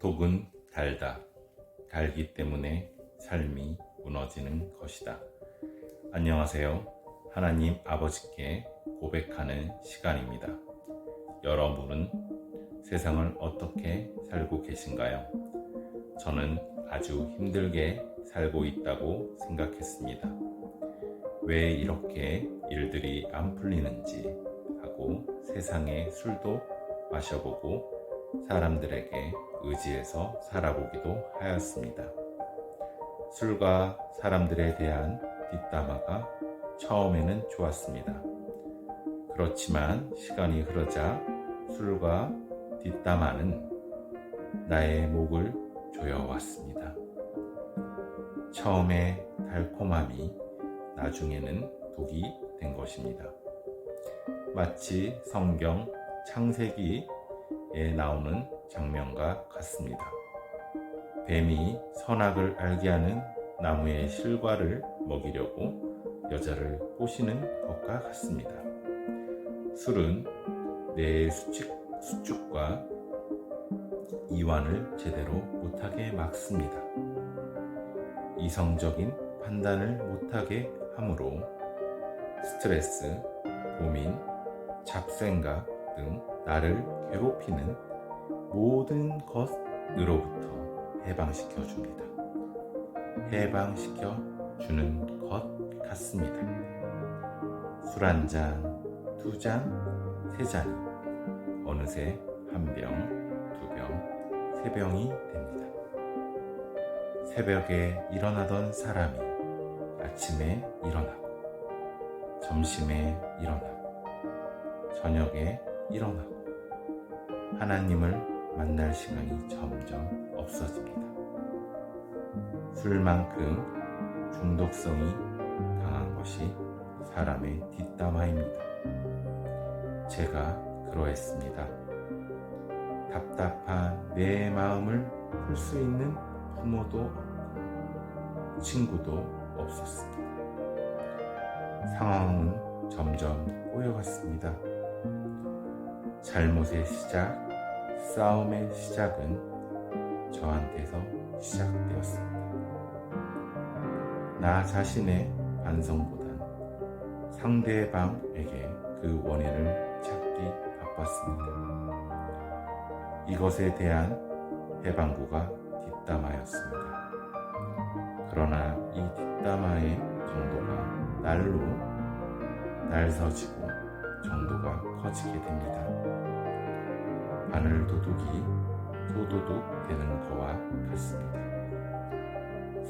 독은 달다. 달기 때문에 삶이 무너지는 것이다. 안녕하세요. 하나님 아버지께 고백하는 시간입니다. 여러분은 세상을 어떻게 살고 계신가요? 저는 아주 힘들게 살고 있다고 생각했습니다. 왜 이렇게 일들이 안 풀리는지 하고 세상에 술도 마셔보고 사람들에게 의지해서 살아보기도 하였습니다. 술과 사람들에 대한 뒷담화가 처음에는 좋았습니다. 그렇지만 시간이 흐르자 술과 뒷담화는 나의 목을 조여왔습니다. 처음에 달콤함이 나중에는 독이 된 것입니다. 마치 성경 창세기 에 나오는 장면과 같습니다. 뱀이 선악을 알게 하는 나무의 실과를 먹이려고 여자를 꼬시는 것과 같습니다. 술은 내 수축, 수축과 이완을 제대로 못하게 막습니다. 이성적인 판단을 못하게 하므로 스트레스, 고민, 잡생각 등 나를 괴롭히는 모든 것으로부터 해방시켜 줍니다. 해방시켜 주는 것 같습니다. 술 한 잔, 두 잔, 세 잔이 어느새 한 병, 두 병, 세 병이 됩니다. 새벽에 일어나던 사람이 아침에 일어나고, 점심에 일어나고, 저녁에 일어나고, 하나님을 만날 시간이 점점 없어집니다. 술만큼 중독성이 강한 것이 사람의 뒷담화입니다. 제가 그러했습니다. 답답한 내 마음을 풀 수 있는 부모도 없고 친구도 없었습니다. 상황은 점점 꼬여갔습니다. 잘못의 시작, 싸움의 시작은 저한테서 시작되었습니다. 나 자신의 반성보단 상대방에게 그 원인을 찾기 바빴습니다. 이것에 대한 해방구가 뒷담화였습니다. 그러나 이 뒷담화의 정도가 날로 날서지고 정도가 커지게 됩니다. 바늘 도둑이 소도둑 되는 거와 같습니다.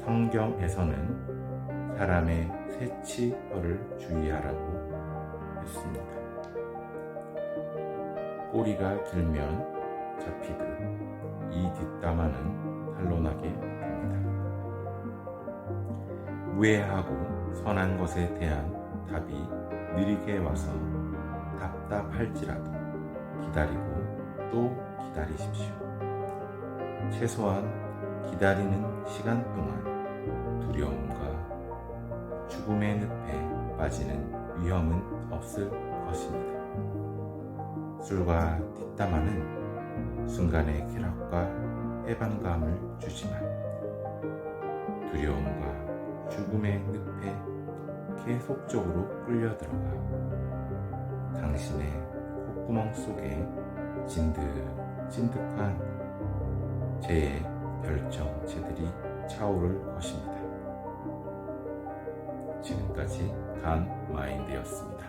성경에서는 사람의 새치 혀를 주의하라고 했습니다. 꼬리가 길면 잡히듯 이 뒷담화는 탄로나게 됩니다. 무해하고 선한 것에 대한 답이 느리게 와서 답답할지라도 기다리고 또 기다리십시오. 최소한 기다리는 시간 동안 두려움과 죽음의 늪에 빠지는 위험은 없을 것입니다. 술과 뒷담화는 순간의 쾌락과 해방감을 주지만 두려움과 죽음의 늪에 계속적으로 끌려들어가 당신의 콧구멍 속에 진득진득한 죄의 별정체들이 차오를 것입니다. 지금까지 간 마인드였습니다.